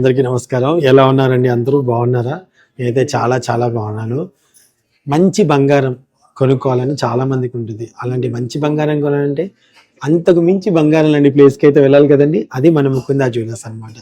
అందరికీ నమస్కారం. ఎలా ఉన్నారండి అందరూ? బాగున్నారా? నేనైతే చాలా చాలా బాగున్నాను. మంచి బంగారం కొనుక్కోవాలని చాలా మందికి ఉంటుంది. అలాంటి మంచి బంగారం కొనాలంటే అంతకు మించి బంగారం లాంటి ప్లేస్కి అయితే వెళ్ళాలి కదండి. అది మన ముకుందా జ్యువెలర్స్ అనమాట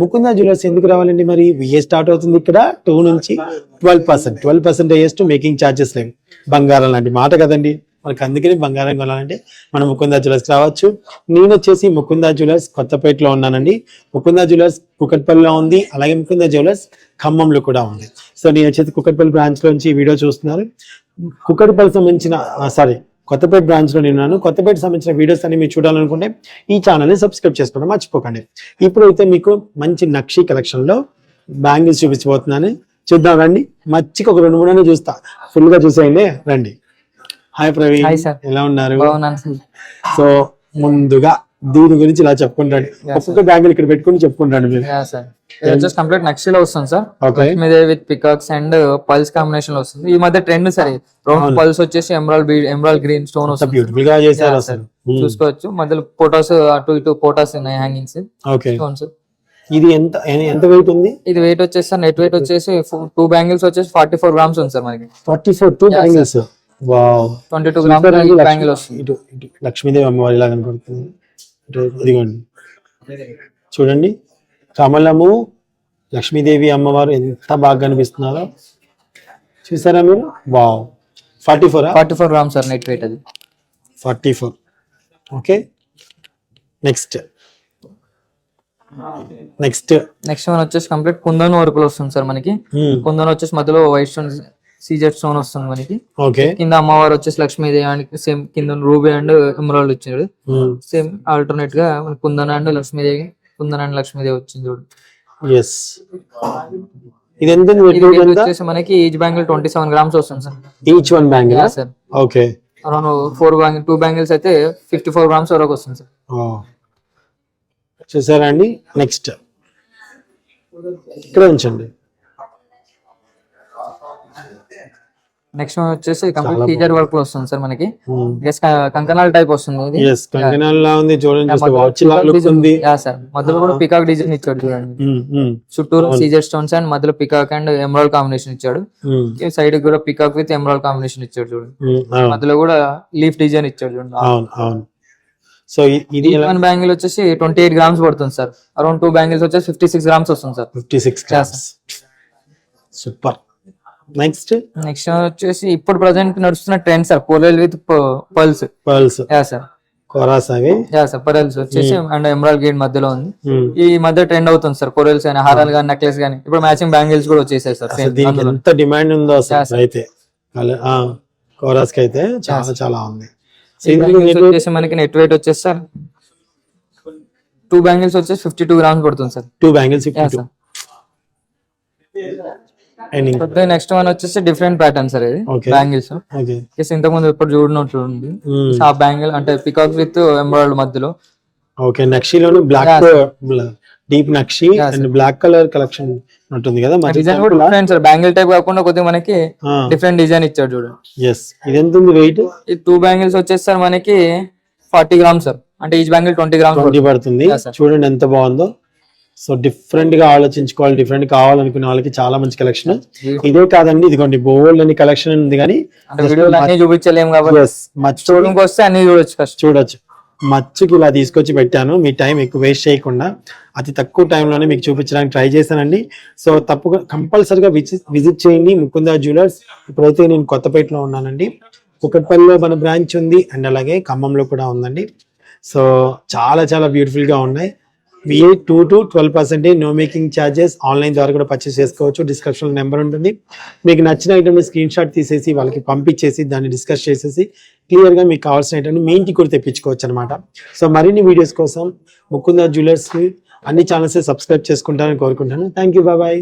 ముకుందా జ్యువెలర్స్ ఎందుకు రావాలండి మరి? ఏ స్టార్ట్ అవుతుంది ఇక్కడ టూ నుంచి twelve percent twelve percent to making charges లేవు. బంగారం లాంటి మాట కదండి. మనకి అందుకని బంగారం కొనాలంటే మనం ముకుందా జ్యువెలర్స్ రావచ్చు. నేను వచ్చేసి ముకుందా జ్యువెలర్స్ కొత్తపేటలో ఉన్నానండి. ముకుందా జ్యువెలర్స్ కుకట్పల్లిలో ఉంది. అలాగే ముకుందా జ్యువెలర్స్ ఖమ్మంలో కూడా ఉంది. సో నేను వచ్చేసి కుకట్పల్లి బ్రాంచ్లో నుంచి ఈ వీడియో చూస్తున్నారు కుకట్పల్లి సంబంధించిన సారీ కొత్తపేట బ్రాంచ్లో నేనున్నాను కొత్తపేట సంబంధించిన వీడియోస్ అన్ని మీరు చూడాలనుకుంటే ఈ ఛానల్ని సబ్స్క్రైబ్ చేసుకోవడం మర్చిపోకండి. ఇప్పుడైతే మీకు మంచి నక్షి కలెక్షన్లో బ్యాంగిల్స్ చూపించబోతున్నాను. చూద్దాం రండి. మచ్చికి ఒక రెండు మూడు చూస్తా. ఫుల్గా చూసేయండి. రండి. హాయ్ ప్రవీణ్. Hi sir. ఎలా ఉన్నారు? బాగున్నాను సార్. సో ముందుగా దీని గురించి ఇలా చెప్పుకుంటాడు. ఒక్కొక్క బ్యాంగిల్ ఇక్కడ పెట్టుకుని చెప్పుకుంటాడు మీరు. యా సార్ ఇది వచ్చేసి కంప్లీట్ నక్షిలో వస్తుంది సార్ మీద విత్ పికాక్స్ అండ్ పల్స్ కాంబినేషన్లో వస్తుంది. ఈ మధ్య ట్రెండ్ సార్ రౌండ్. పల్స్ వచ్చేసి emerald bead emerald green stone వస్తుంది. బ్యూటిఫుల్గా చేశారు Yeah, అసలు. చూసుకోవచ్చు. మధ్యలో ఫోటోస్ అటు ఇటు ఫోటోస్ ఉన్నాయి హ్యాంగింగ్స్ ఓకే స్టోన్స్ ఇది ఎంత ఎంత వెయిట్ ఉంది? ఇది వెయిట్ వచ్చేసి సార్ నెట్ వెయిట్ వచ్చేసి టూ బ్యాంగిల్స్ వచ్చేసి ఫార్టీ ఫోర్ గ్రామ్స్ ఉంది సార్ మనకి. Forty four two bangles twenty two grams Lakshmi- bangle వస్తుంది. ఇటు ఇటు. లక్ష్మీదేవి అమ్మవారి లాగా కనపడుతుంది. ఇటు ఇదిగోండి. చూడండి. కమలము లక్ష్మీదేవి అమ్మవారు ఎంత బాగా కనిపిస్తున్నారో. చూసారా మీరు? Wow. Forty ఫోరా forty four grams sir net weight అది. Forty four. Okay. Next. Next. Next one వచ్చేసి కంప్లీట్ కుందన్ వర్క్ వస్తుంది సార్ మనకి. కుందన్ వచ్చేసి మధ్యలో వైట్ స్టోన్ సీజెడ్ స్టోన్ వస్తుంది మనకి. ఓకే. కింద అమ్మవారు వచ్చేసి లక్ష్మీదేవి సేమ్ కింద రూబీ అండ్ ఎమరాల్డ్ ఇచ్చాడు. సేమ్ ఆల్టర్నేట్గా కుందన and Lakshmidevi Kundana and Lakshmidevi వచ్చింది చూడు. ఎస్ ఇది ఎంత వచ్చేసి మనకి each bangle twenty seven grams వస్తుంది sir. Each one bangle sir okay around four bangle two bangles అయితే ఫిఫ్టీ ఫోర్ గ్రామ్స్ వరకు వస్తుంది సార్. చూసారా అండి? నెక్స్ట్ ఇక్కడ ఉంచండి. నెక్స్ట్ వచ్చేసి కంప్లీట్ టీజర్ వర్క్లో వస్తుంది సార్ మనకి. జస్ట్ కంకనాల్ టైప్ వస్తుంది ఎస్ కంకణాల్ లా ఉంది చూడండి మధ్యలో వాచ్ లా peacock లుక్ design- ఉంది. యా సార్ మధ్యలో కూడా పికాక్ డిజైన్ ఇచ్చాడు చూడండి. చుట్టూరు సీజర్ స్టోన్స్ అండ్ మధ్యలో పికాక్ అండ్ ఎమరాల్డ్ కాంబినేషన్ ఇచ్చాడు. సైడ్ కూడా పికాక్ విత్ ఎమరాల్డ్ కాంబినేషన్ ఇచ్చాడు చూడండి. మధ్యలో కూడా లీఫ్ డిజైన్ ఇచ్చాడు చూడండి. అవును అవును. సో ఇది వన్ బ్యాంగిల్ వచ్చేసి ట్వంటీ ఎయిట్ గ్రామ్స్ పడుతుంది సార్. అరౌండ్ టూ బ్యాంగిల్స్ వచ్చేసి ఫిఫ్టీ సిక్స్ గ్రామ్స్ వస్తుంది sir. Fifty six super next next వచ్చేసి ఇప్పుడు ప్రజెంట్ నడుస్తున్న trend sir పోలెల్ with pearls pearls yeah sir corals అవి యా సార్ పరల్స్ వచ్చేసి అండ్ ఎమరాల్ గేట్ మధ్యలో ఉంది. ఉమ్, ఈ మధ్య ట్రెండ్ అవుతుంది సార్ కొరల్స్ కానీ హారాలు కానీ నెక్లెస్ కానీ ఇప్పుడు మ్యాచింగ్ బ్యాంగిల్స్ కూడా వచ్చేసాయి సార్ దీనికి ఎంత డిమాండ్ ఉందో అసలు అయితే. కోరాస్కి అయితే చాలా చాలా ఉంది. వచ్చేసి మనకి నెట్ వెయిట్ వచ్చేసి సార్ టూ బ్యాంగిల్స్ వచ్చేసి ఫిఫ్టీ టూ గ్రామ్స్ పడుతుంది sir two bangles sir next one వచ్చేసి డిఫరెంట్ ప్యాటర్న్ సార్ ఇది. బ్యాంగిల్స్ ఇంతకు ముందు ఎప్పుడు చూడనట్లు ఉంది. ఆ బ్యాంగిల్ అంటే పికాక్ విత్ ఎంబ్రాయిడ్ మధ్యలో. ఓకే నక్షిలోని black deep nakshi and black colour collection ఉంటుంది కదా డిజైన్ కూడా డిఫరెంట్ సార్ బ్యాంగిల్ టైప్ కాకుండా కొద్దిగా మనకి డిఫరెంట్ డిజైన్ ఇచ్చాడు చూడండి ఎస్ ఇది ఎంత ఉంది వెయిట్ ఈ టూ బ్యాంగిల్స్ వచ్చేసి సార్ మనకి ఫార్టీ గ్రామ్స్ సార్ అంటే ఈచ్ బ్యాంగిల్ ట్వంటీ గ్రామ్స్ పడుతుంది. చూడండి ఎంత బాగుందో. సో డిఫరెంట్గా ఆలోచించుకోవాలి డిఫరెంట్ కావాలనుకునే వాళ్ళకి చాలా మంచి కలెక్షన్ ఇదే కాదండి ఇదిగోండి బోల్డ్ అని కలెక్షన్ ఉంది కానీ చూపించలేము కాబట్టి వస్తే అన్ని చూడొచ్చు చూడొచ్చు. మచ్చుకి ఇలా తీసుకొచ్చి పెట్టాను. మీ టైం ఎక్కువ వేస్ట్ చేయకుండా అతి తక్కువ టైంలోనే మీకు చూపించడానికి ట్రై చేశానండి. సో తప్పుగా కంపల్సరిగా విజిట్ చేయండి. ముకుందా జ్యువెలర్స్ ఇప్పుడైతే నేను కొత్తపేటలో ఉన్నానండి. కుకట్పల్లిలో మన బ్రాంచ్ ఉంది. అండ్ అలాగే ఖమ్మంలో కూడా ఉందండి. సో చాలా చాలా బ్యూటిఫుల్గా ఉన్నాయి. VA two to twelve percentage no making charges online ద్వారా కూడా పర్చేస్ చేసుకోవచ్చు. డిస్క్రిప్షన్లో నెంబర్ ఉంటుంది. మీకు నచ్చిన ఐటమ్ని స్క్రీన్ షాట్ తీసేసి వాళ్ళకి పంపించేసి దాన్ని డిస్కస్ చేసేసి క్లియర్గా మీకు కావాల్సిన ఐటమ్ని మీ ఇంటికి కూడా తెప్పించుకోవచ్చు అనమాట సో మరిన్ని వీడియోస్ కోసం ముకుందా జ్యువెలర్స్కి అన్ని ఛానల్స్ సబ్స్క్రైబ్ చేసుకుంటారని కోరుకుంటాను థ్యాంక్ యూ బాయ్